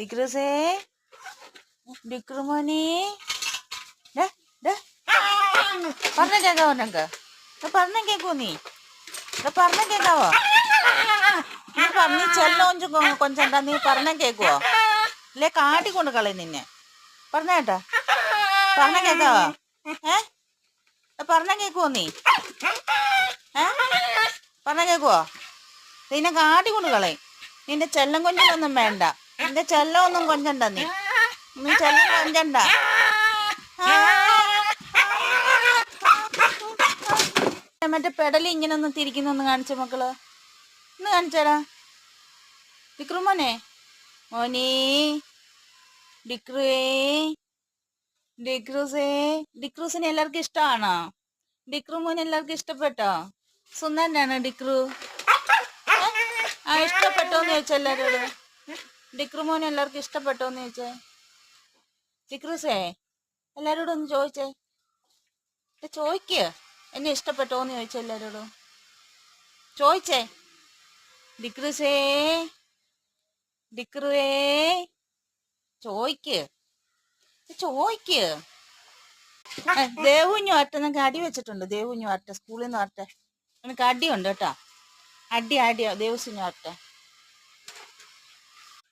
ഡിക്രൂസേ ഡിക്രുമോനെ day day പറഞ്ഞ കേക്കാവോ നിനക്ക്? പറഞ്ഞ കേക്കോ നീ. പറഞ്ഞ കേക്കാവോ നീ പറഞ്ഞ ചെല്ലോഞ്ചു കൊഞ്ചണ്ട നീ പറഞ്ഞ കേക്കുവോ അല്ലേ കാട്ടിക്കൊണ്ട് കളയും നിന്നെ. പറഞ്ഞ കേട്ടാ. പറഞ്ഞ കേക്കാവോ ഏ? പറഞ്ഞ കേക്കുവോ നീ? ഏ? പറഞ്ഞ കേക്കുവോ നിന്നെ കാട്ടിക്കൊണ്ട് കളയും. നിന്റെ ചെല്ലം കൊഞ്ചലൊന്നും വേണ്ട. നിന്റെ ചെല്ലം ഒന്നും കൊഞ്ചണ്ട നീ. നീ ചെല്ലം കൊഞ്ചണ്ട. മറ്റേ പെടലി ഇങ്ങനെ ഒന്ന് തിരിക്കുന്നൊന്ന് കാണിച്ച മക്കൾ. ഒന്ന് കാണിച്ചേടാ ഡിക്രു മോനെ. ഡിക്രുവേ ഡിക്രൂസേ ഡിക്രൂസിനെ എല്ലാവർക്കും ഇഷ്ടമാണോ? ഡിക്രു മോനെ എല്ലാവർക്കും ഇഷ്ടപ്പെട്ടോ? സുന്ദരനാണോ ഡിക്രു ആ ഇഷ്ടപ്പെട്ടോന്ന് ചോദിച്ചു എല്ലാരോട്. ഡിക്രു മോനെ എല്ലാവർക്കും ഇഷ്ടപ്പെട്ടോന്ന് ചോദിച്ചേ? ഡിക്രൂസേ എല്ലാരോടും ഒന്ന് ചോദിച്ചേ. എന്റെ ചോദിക്ക. എന്നെ ഇഷ്ടപ്പെട്ടോന്ന് ചോദിച്ചേ എല്ലാരോടും. ചോദിച്ചേ. ഡിക്രൂസേ ഡിക്രുവേ ചോദിക്ക്. ഏ, ചോദിക്ക്. ഏ, ദേവുഞ്ഞു വരട്ടെ നിങ്ങൾക്ക് അടി വെച്ചിട്ടുണ്ട്. ദേവുഞ്ഞു വരട്ടെ സ്കൂളിൽ നിന്ന് വരട്ടെ നിനക്ക് അടിയുണ്ട് കേട്ടോ. അടി അടിയോ ദേവസ്വഞ്ഞു വരട്ടെ